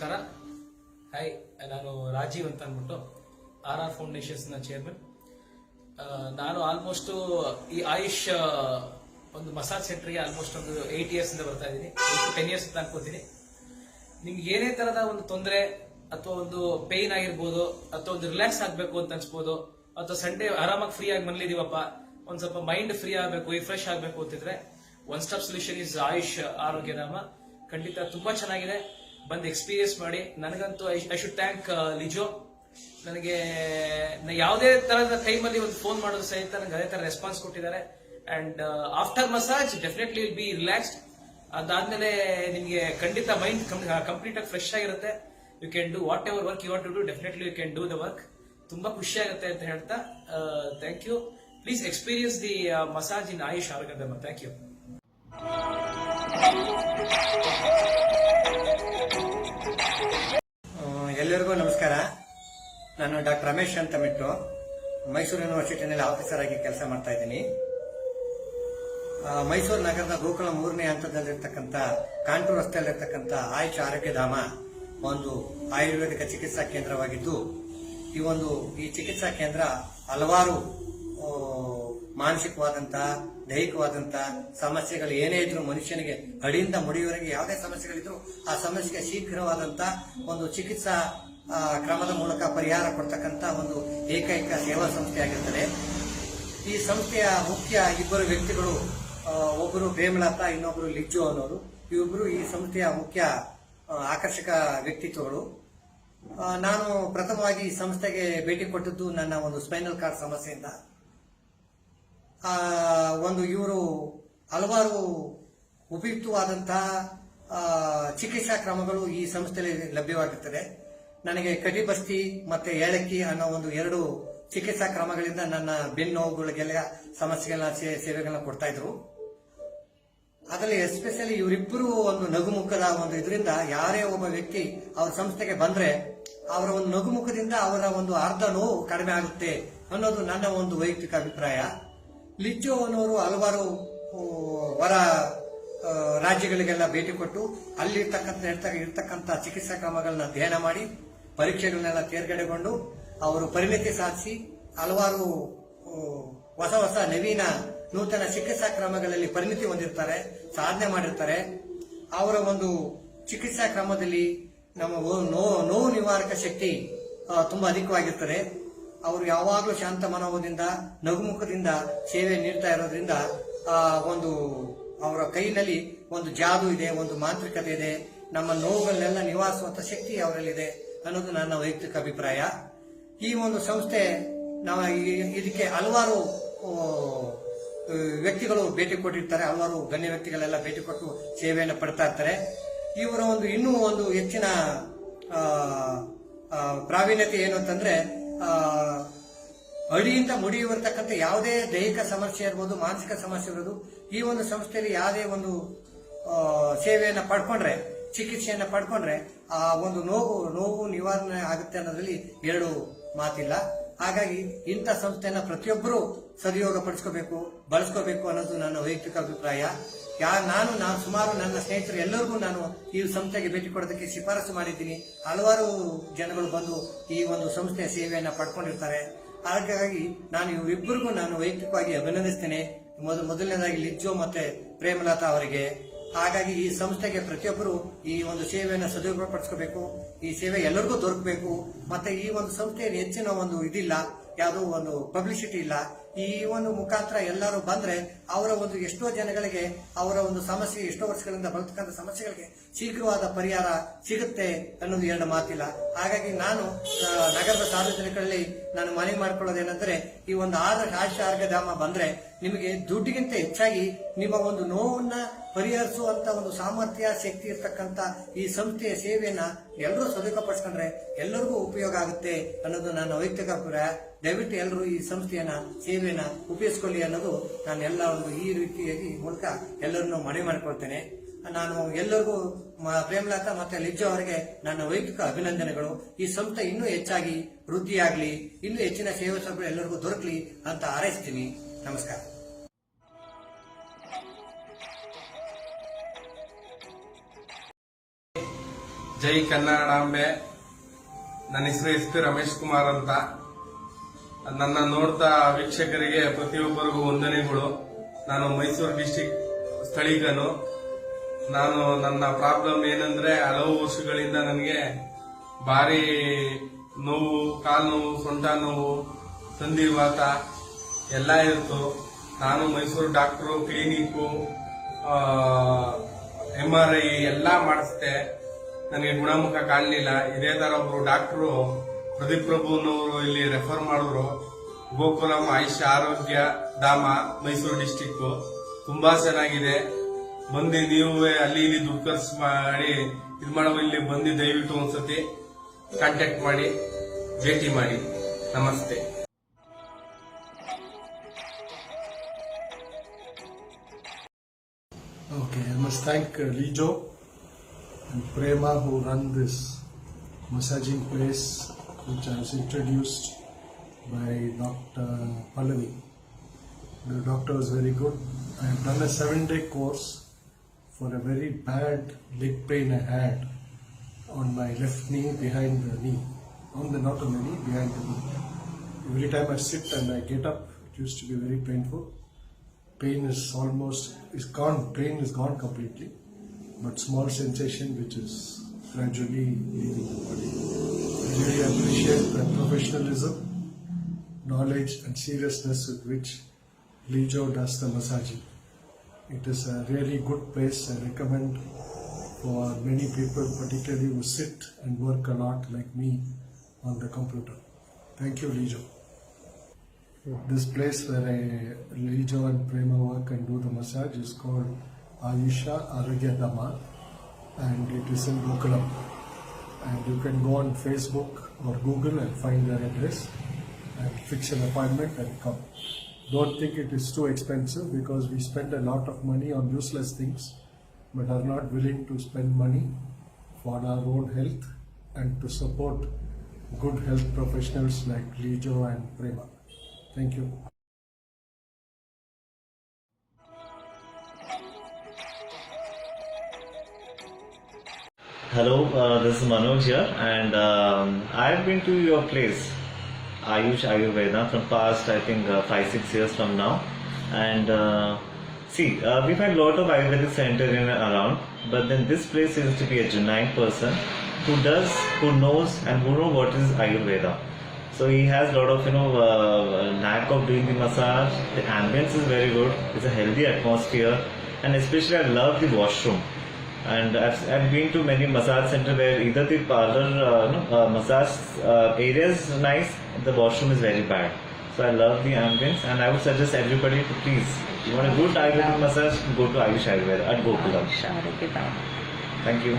ನಮಸ್ಕಾರ. ಹಾಯ್ ನಾನು ರಾಜೀವ್ ಅಂತ ಅಂದ್ಬಿಟ್ಟು ಆರ್ ಆರ್ನ ಚೇರ್ಮನ್ ನಾನು ಆಲ್ಮೋಸ್ಟ್ ಈ ಆಯುಷ್ ಒಂದು ಮಸಾಜ್ ಸೆಂಟರ್ಗೆ ಆಲ್ಮೋಸ್ಟ್ ಒಂದು ಏಟ್ ಇಯರ್ಸ್ ಇಂದ ಬರ್ತಾ ಇದ್ದೀನಿ. ಟೆನ್ ಇಯರ್ಸ್ ಅಂತ ಅನ್ಕೋತೀನಿ. ನಿಮ್ಗೆ ಏನೇ ತರದ ಒಂದು ತೊಂದರೆ ಅಥವಾ ಒಂದು ಪೇನ್ ಆಗಿರ್ಬೋದು ಅಥವಾ ಒಂದು ರಿಲ್ಯಾಕ್ಸ್ ಆಗ್ಬೇಕು ಅಂತ ಅನ್ಸ್ಬೋದು ಅಥವಾ ಸಂಡೇ ಆರಾಮಾಗಿ ಫ್ರೀ ಆಗಿ ಮನೇಲಿದೀವಪ್ಪ ಒಂದ್ ಸ್ವಲ್ಪ ಮೈಂಡ್ ಫ್ರೀ ಆಗಬೇಕು ರಿಫ್ರೆಶ್ ಆಗಬೇಕು ಅಂತಿದ್ರೆ one stop solution is Ayush Arogyadhama ಖಂಡಿತ ತುಂಬಾ ಚೆನ್ನಾಗಿದೆ. ಬಂದು ಎಕ್ಸ್ಪೀರಿಯನ್ಸ್ ಮಾಡಿ, ನನಗಂತೂ ಐ ಶುಡ್ ಥ್ಯಾಂಕ್ ಲಿಜೋ ನನಗೆ ಯಾವುದೇ ತರದ ಟೈಮಲ್ಲಿ ಒಂದು ಫೋನ್ ಮಾಡೋದು ಸಹಿತ ನನಗೆ ಅದೇ ತರ ರೆಸ್ಪಾನ್ಸ್ ಕೊಟ್ಟಿದ್ದಾರೆ. And after massage definitely will be relaxed ಅದಾದ್ಮೇಲೆ ನಿಮಗೆ ಖಂಡಿತ ಮೈಂಡ್ ಕಂಪ್ಲೀಟ್ ಆಗಿ ಫ್ರೆಶ್ ಆಗಿರುತ್ತೆ. You can do whatever work you want to do definitely you can do the work ತುಂಬಾ ಖುಷಿ ಆಗುತ್ತೆ ಅಂತ ಹೇಳ್ತಾ thank you please experience the massage in Ayush Arogyadhama thank you ಎಲ್ಲರಿಗೂ ನಮಸ್ಕಾರ. ನಾನು ಡಾಕ್ಟರ್ ರಮೇಶ್ ಅಂತ ಬಿಟ್ಟು ಮೈಸೂರು ಯೂನಿವರ್ಸಿಟಿನಲ್ಲಿ ಆಫೀಸರ್ ಆಗಿ ಕೆಲಸ ಮಾಡ್ತಾ ಇದ್ದೀನಿ. ಮೈಸೂರು ನಗರದ ಗೋಕುಲ ಮೂರನೇ ಹಂತದಲ್ಲಿರ್ತಕ್ಕಂಥ, ಕಾಂಟೂರು ರಸ್ತೆಯಲ್ಲಿರ್ತಕ್ಕಂಥ ಆಯುಷ್ ಆರೋಗ್ಯಧಾಮ ಒಂದು ಆಯುರ್ವೇದಿಕ ಚಿಕಿತ್ಸಾ ಕೇಂದ್ರವಾಗಿದ್ದು, ಈ ಒಂದು ಈ ಚಿಕಿತ್ಸಾ ಕೇಂದ್ರ ಹಲವಾರು ಆ, ದೈಹಿಕವಾದಂತಹ ದೈಹಿಕವಾದಂತ ಸಮಸ್ಯೆಗಳು ಏನೇ ಇದ್ರು ಮನುಷ್ಯನಿಗೆ ಅಡಿಯಿಂದ ಮುಡಿಯುವವರೆಗೆ ಯಾವುದೇ ಸಮಸ್ಯೆಗಳಿದ್ರು ಆ ಸಮಸ್ಯೆಗೆ ಶೀಘ್ರವಾದಂತಹ ಒಂದು ಚಿಕಿತ್ಸಾ ಕ್ರಮದ ಮೂಲಕ ಪರಿಹಾರ ಕೊಡ್ತಕ್ಕಂತ ಒಂದು ಏಕೈಕ ಸೇವಾ ಸಂಸ್ಥೆಯಾಗಿರ್ತದೆ ಈ ಸಂಸ್ಥೆಯ ಮುಖ್ಯ ಇಬ್ಬರು ವ್ಯಕ್ತಿಗಳು ಒಬ್ಬರು ಪ್ರೇಮಲತಾ ಇನ್ನೊಬ್ಬರು ಲಿಜ್ಜು ಅನ್ನೋರು. ಇವಿಬ್ಬರು ಈ ಸಂಸ್ಥೆಯ ಮುಖ್ಯ ಆಕರ್ಷಕ ವ್ಯಕ್ತಿತ್ವಗಳು. ನಾನು ಪ್ರಥಮವಾಗಿ ಈ ಸಂಸ್ಥೆಗೆ ಭೇಟಿ ಕೊಟ್ಟದ್ದು ನನ್ನ ಒಂದು ಸ್ಪೈನಲ್ ಕಾರ್ಡ್ ಸಮಸ್ಯೆಯಿಂದ. ಒಂದು ಇವರು ಹಲವಾರು ಉಪಯುಕ್ತವಾದಂತಹ ಚಿಕಿತ್ಸಾ ಕ್ರಮಗಳು ಈ ಸಂಸ್ಥೆಯಲ್ಲಿ ಲಭ್ಯವಾಗುತ್ತದೆ ನನಗೆ ಕಟಿಬಸ್ತಿ ಮತ್ತೆ ಏಳಕ್ಕಿ ಅನ್ನೋ ಒಂದು ಎರಡು ಚಿಕಿತ್ಸಾ ಕ್ರಮಗಳಿಂದ ನನ್ನ ಬೆನ್ನು ನೋವುಗಳಿಗೆಲ್ಲ ಸಮಸ್ಯೆಗಳನ್ನ ಸೇ- ಸೇವೆಗಳನ್ನ ಕೊಡ್ತಾ ಇದ್ರು. ಅದರಲ್ಲಿ ಎಸ್ಪೆಷಲಿ ಇವರಿಬ್ಬರು ಒಂದು ನಗುಮುಖದ ಒಂದು ಇದರಿಂದ ಯಾರೇ ಒಬ್ಬ ವ್ಯಕ್ತಿ ಅವ್ರ ಸಂಸ್ಥೆಗೆ ಬಂದ್ರೆ ಅವರ ಒಂದು ನಗುಮುಖದಿಂದ ಅವರ ಒಂದು ಅರ್ಧ ನೋವು ಕಡಿಮೆ ಆಗುತ್ತೆ ಅನ್ನೋದು ನನ್ನ ಒಂದು ವೈಯಕ್ತಿಕ ಅಭಿಪ್ರಾಯ. ಲಿಜ್ಜೋ ಅನ್ನೋರು ಹಲವಾರು ಹೊರ ರಾಜ್ಯಗಳಿಗೆಲ್ಲ ಭೇಟಿ ಕೊಟ್ಟು ಅಲ್ಲಿರ್ತಕ್ಕಂಥ, ಇರ್ತಕ್ಕ- ಇರ್ತಕ್ಕಂಥ ಚಿಕಿತ್ಸಾ ಕ್ರಮಗಳನ್ನ ಅಧ್ಯಯನ ಮಾಡಿ ಪರೀಕ್ಷೆಗಳನ್ನೆಲ್ಲ ತೇರ್ಗಡೆಗೊಂಡು ಅವರು ಪರಿಣತಿ ಸಾಧಿಸಿ ಹಲವಾರು ಹೊಸ ಹೊಸ ನವೀನ ನೂತನ ಚಿಕಿತ್ಸಾ ಕ್ರಮಗಳಲ್ಲಿ ಪರಿಣಿತಿ ಹೊಂದಿರ್ತಾರೆ, ಸಾಧನೆ ಮಾಡಿರ್ತಾರೆ. ಅವರ ಒಂದು ಚಿಕಿತ್ಸಾ ಕ್ರಮದಲ್ಲಿ ನಮ್ಮ ನೋವು ನಿವಾರಕ ಶಕ್ತಿ ತುಂಬಾ ಅಧಿಕವಾಗಿರ್ತದೆ. ಅವರು ಯಾವಾಗಲೂ ಶಾಂತ ಮನೋಭಾವದಿಂದ, ನಗುಮುಖದಿಂದ ಸೇವೆ ನೀಡ್ತಾ ಇರೋದ್ರಿಂದ, ಆ, ಒಂದು ಅವರ ಕೈನಲ್ಲಿ ಒಂದು ಜಾದು ಇದೆ, ಒಂದು ಮಾಂತ್ರಿಕತೆ ಇದೆ. ನಮ್ಮ ನೋವುಗಳನ್ನೆಲ್ಲ ನಿವಾರಿಸುವಂತ ಶಕ್ತಿ ಅವರಲ್ಲಿದೆ ಅನ್ನೋದು ನನ್ನ ವೈಯಕ್ತಿಕ ಅಭಿಪ್ರಾಯ. ಈ ಒಂದು ಸಂಸ್ಥೆ, ನಾವು ಇದಕ್ಕೆ ಹಲವಾರು ವ್ಯಕ್ತಿಗಳು ಭೇಟಿ ಕೊಟ್ಟಿರ್ತಾರೆ. ಹಲವಾರು ಗಣ್ಯ ವ್ಯಕ್ತಿಗಳೆಲ್ಲ ಭೇಟಿ ಕೊಟ್ಟು ಸೇವೆಯನ್ನು ಪಡ್ತಾ ಇರ್ತಾರೆ. ಇವರ ಒಂದು ಇನ್ನೂ ಒಂದು ಹೆಚ್ಚಿನ ಪ್ರಾವೀಣ್ಯತೆ ಏನು ಅಂತಂದ್ರೆ ಅಡಿಯಿಂದ ಮುಡಿಯುವಂತಕ್ಕಂಥ ಯಾವುದೇ ದೈಹಿಕ ಸಮಸ್ಯೆ ಇರ್ಬೋದು, ಮಾನಸಿಕ ಸಮಸ್ಯೆ ಇರ್ಬೋದು ಈ ಒಂದು ಸಂಸ್ಥೆಯಲ್ಲಿ ಯಾವುದೇ ಒಂದು ಸೇವೆಯನ್ನು ಪಡ್ಕೊಂಡ್ರೆ, ಚಿಕಿತ್ಸೆಯನ್ನು ಪಡ್ಕೊಂಡ್ರೆ ಆ ಒಂದು ನೋವು ನೋವು ನಿವಾರಣೆ ಆಗುತ್ತೆ ಅನ್ನೋದ್ರಲ್ಲಿ ಎರಡು ಮಾತಿಲ್ಲ. ಹಾಗಾಗಿ ಇಂಥ ಸಂಸ್ಥೆಯನ್ನ ಪ್ರತಿಯೊಬ್ಬರು ಸದುಪಯೋಗ ಪಡಿಸ್ಕೋಬೇಕು ಬಳಸ್ಕೋಬೇಕು ಅನ್ನೋದು ನನ್ನ ವೈಯಕ್ತಿಕ ಅಭಿಪ್ರಾಯ. ಯಾ, ನಾನು ನಾನು ಸುಮಾರು ನನ್ನ ಸ್ನೇಹಿತರು ಎಲ್ಲರಿಗೂ ನಾನು ಈ ಸಂಸ್ಥೆಗೆ ಭೇಟಿ ಕೊಡೋದಕ್ಕೆ ಶಿಫಾರಸು ಮಾಡಿದ್ದೀನಿ. ಹಲವಾರು ಜನಗಳು ಬಂದು ಈ ಒಂದು ಸಂಸ್ಥೆಯ ಸೇವೆಯನ್ನು ಪಡ್ಕೊಂಡಿರ್ತಾರೆ. ಹಾಗಾಗಿ ನಾನು ಇವರಿಬ್ಬರಿಗೂ ನಾನು ವೈಯಕ್ತಿಕವಾಗಿ ಅಭಿನಂದಿಸ್ತೇನೆ. ಮೊದ, ಮೊದಲನೇದಾಗಿ ಲಿಜ್ಜೋ ಮತ್ತೆ ಪ್ರೇಮಲತಾ ಅವರಿಗೆ. ಹಾಗಾಗಿ ಈ ಸಂಸ್ಥೆಗೆ ಪ್ರತಿಯೊಬ್ಬರು ಈ ಒಂದು ಸೇವೆಯನ್ನು ಸದುಪಯೋಗ ಪಡಿಸ್ಕೋಬೇಕು ಈ ಸೇವೆ ಎಲ್ಲರಿಗೂ ದೊರಕಬೇಕು. ಮತ್ತೆ ಈ ಒಂದು ಸಂಸ್ಥೆಯಲ್ಲಿ ಹೆಚ್ಚಿನ ಒಂದು ಇದಿಲ್ಲ, ಯಾವುದೋ ಒಂದು ಪಬ್ಲಿಸಿಟಿ ಇಲ್ಲ. ಈ ಒಂದು ಮುಖಾಂತರ ಎಲ್ಲರೂ ಬಂದ್ರೆ ಅವರ ಒಂದು ಎಷ್ಟೋ ಜನಗಳಿಗೆ, ಅವರ ಒಂದು ಸಮಸ್ಯೆ ಎಷ್ಟೋ ವರ್ಷಗಳಿಂದ ಬರ್ತಕ್ಕಂಥ ಸಮಸ್ಯೆಗಳಿಗೆ ಶೀಘ್ರವಾದ ಪರಿಹಾರ ಸಿಗುತ್ತೆ ಅನ್ನೋದು ಎರಡು ಮಾತಿಲ್ಲ. ಹಾಗಾಗಿ ನಾನು ನಗರದ ಸಾರ್ವಜನಿಕರಲ್ಲಿ ನಾನು ಮನವಿ ಮಾಡ್ಕೊಳ್ಳೋದೇನೆಂದ್ರೆ, ಈ ಒಂದು ಆದ ಆಯುಷ ಧಾಮ ಬಂದ್ರೆ ನಿಮಗೆ ದುಡ್ಡಿಗಿಂತ ಹೆಚ್ಚಾಗಿ ನಿಮ್ಮ ಒಂದು ನೋವನ್ನ ಪರಿಹರಿಸುವಂತ ಒಂದು ಸಾಮರ್ಥ್ಯ, ಶಕ್ತಿ ಇರ್ತಕ್ಕಂತ ಈ ಸಂಸ್ಥೆಯ ಸೇವೆಯನ್ನ ಎಲ್ಲರೂ ಸದುಪಡಿಸ್ಕೊಂಡ್ರೆ ಎಲ್ಲರಿಗೂ ಉಪಯೋಗ ಆಗುತ್ತೆ ಅನ್ನೋದು ನನ್ನ ವೈಯಕ್ತಿಕ ಅಭಿಪ್ರಾಯ. ದಯವಿಟ್ಟು ಎಲ್ಲರೂ ಈ ಸಂಸ್ಥೆಯನ್ನ ಸೇವೆಯನ್ನ ಉಪಯೋಗಿಸ್ಕೊಳ್ಳಿ ಅನ್ನೋದು ನಾನು ಎಲ್ಲ ಒಂದು ಈ ರೀತಿಯಾಗಿ ಮೂಲಕ ಎಲ್ಲರನ್ನು ಮನವಿ ಮಾಡ್ಕೊಳ್ತೇನೆ. ನಾನು ಎಲ್ಲರಿಗೂ ಪ್ರೇಮಲತಾ ಮತ್ತೆ ಲಿಜ್ಜು ಅವರಿಗೆ ನನ್ನ ವೈಯಕ್ತಿಕ ಅಭಿನಂದನೆಗಳು. ಈ ಸಂಸ್ಥೆ ಇನ್ನೂ ಹೆಚ್ಚಾಗಿ ವೃದ್ಧಿಯಾಗಲಿ, ಇನ್ನೂ ಹೆಚ್ಚಿನ ಸೇವೆ ಸೌಲಭ್ಯ ಎಲ್ಲರಿಗೂ ದೊರಕಲಿ ಅಂತ ಹಾರೈಸ್ತೀನಿ. ನಮಸ್ಕಾರ. ಜೈ ಕನ್ನಡಾಂಬೆ ನನ್ನ ಹೆಸರು ಎಸ್ ಪಿ ರಮೇಶ್ ಕುಮಾರ್ ಅಂತ. ನನ್ನ ನೋಡ್ತಾ ವೀಕ್ಷಕರಿಗೆ ಪ್ರತಿಯೊಬ್ಬರಿಗೂ ವಂದನೆಗಳು. ನಾನು ಮೈಸೂರು ಡಿಸ್ಟಿಕ್ ಸ್ಥಳೀಯನು ನಾನು ನನ್ನ ಪ್ರಾಬ್ಲಮ್ ಏನಂದ್ರೆ ಹಲವು ವರ್ಷಗಳಿಂದ ನನಗೆ ಭಾರಿ ನೋವು, ಕಾಲು ನೋವು, ಸೊಂಟ ನೋವು ಸಂಧಿವಾತ ಎಲ್ಲ ಇತ್ತು. ನಾನು Mysuru doctor, clinic M R I ಎಲ್ಲ ಮಾಡಿಸ್ದೆ. ನನಗೆ ಗುಣಮುಖ ಕಾಣಲಿಲ್ಲ. ಇದೇ ಥರ ಒಬ್ರು ಡಾಕ್ಟ್ರು ಪ್ರದೀಪ್ ಪ್ರಭುನವರು ಇಲ್ಲಿ ರೆಫರ್ ಮಾಡಿದ್ರು. ಗೋಕುಲಂ ಆಯುಷ್ ಆರೋಗ್ಯ ಧಾಮ ಮೈಸೂರು ಡಿಸ್ಟಿಕ್ ತುಂಬಾ ಚೆನ್ನಾಗಿದೆ. ಬಂದು ನೀವು ಅಲ್ಲಿ ಇಲ್ಲಿ ದುಡ್ಡು ಖರ್ಚು ಮಾಡಿ ಇದು ಮಾಡೋ ಇಲ್ಲಿ ಬಂದು ದಯವಿಟ್ಟು ಒಂದ್ಸತಿ ಕಾಂಟ್ಯಾಕ್ಟ್ ಮಾಡಿ ಭೇಟಿ ಮಾಡಿ. ನಮಸ್ತೆ. Okay I must thank uh, Lijo. Massaging place, which I was introduced by Dr. Pallavi. The doctor was very good. I have done a seven day course for a very bad leg pain I had on my left knee behind the knee. On the not on the knee, behind the knee. Every time I sit and I get up, it used to be very painful pain is almost is gone pain is gone completely but small sensation which is gradually leaving the body really appreciate the professionalism knowledge and seriousness with which lijo does the massaging. It is a really good place i recommend for many people particularly who sit and work a lot like me on the computer. Thank you lijo this place where I, Lijo and Prema work and do the massage is called Ayusha Aragya Dama and it is in Gokulam. And you can go on Facebook or Google and find their address and fix an appointment and come. Don't think it is too expensive because we spend a lot of money on useless things but are not willing to spend money for our own health and to support good health professionals like Lijo and Prema. Thank you. Hello, uh, this is Manoj here, and um, I've been to your place, Ayush Ayurveda, from past I think uh, five six years from now, and uh, see, uh, we find a lot of Ayurvedic center in around, but then this place seems to be a genuine person who does, who knows, and who knows what is Ayurveda. So he has a lot of you know uh, knack of doing the massage. The ambience is very good. It's a healthy atmosphere, and especially I love the washroom. And I've, I've been to many massage center where either the parlor, uh, no, uh, massage uh, area is nice, the washroom is very bad. So I love the ambience, and I would suggest everybody to please, if you want a good Ayurvedic massage, go to Ayush Ayurveda at Gokulam. Share it out. Thank you.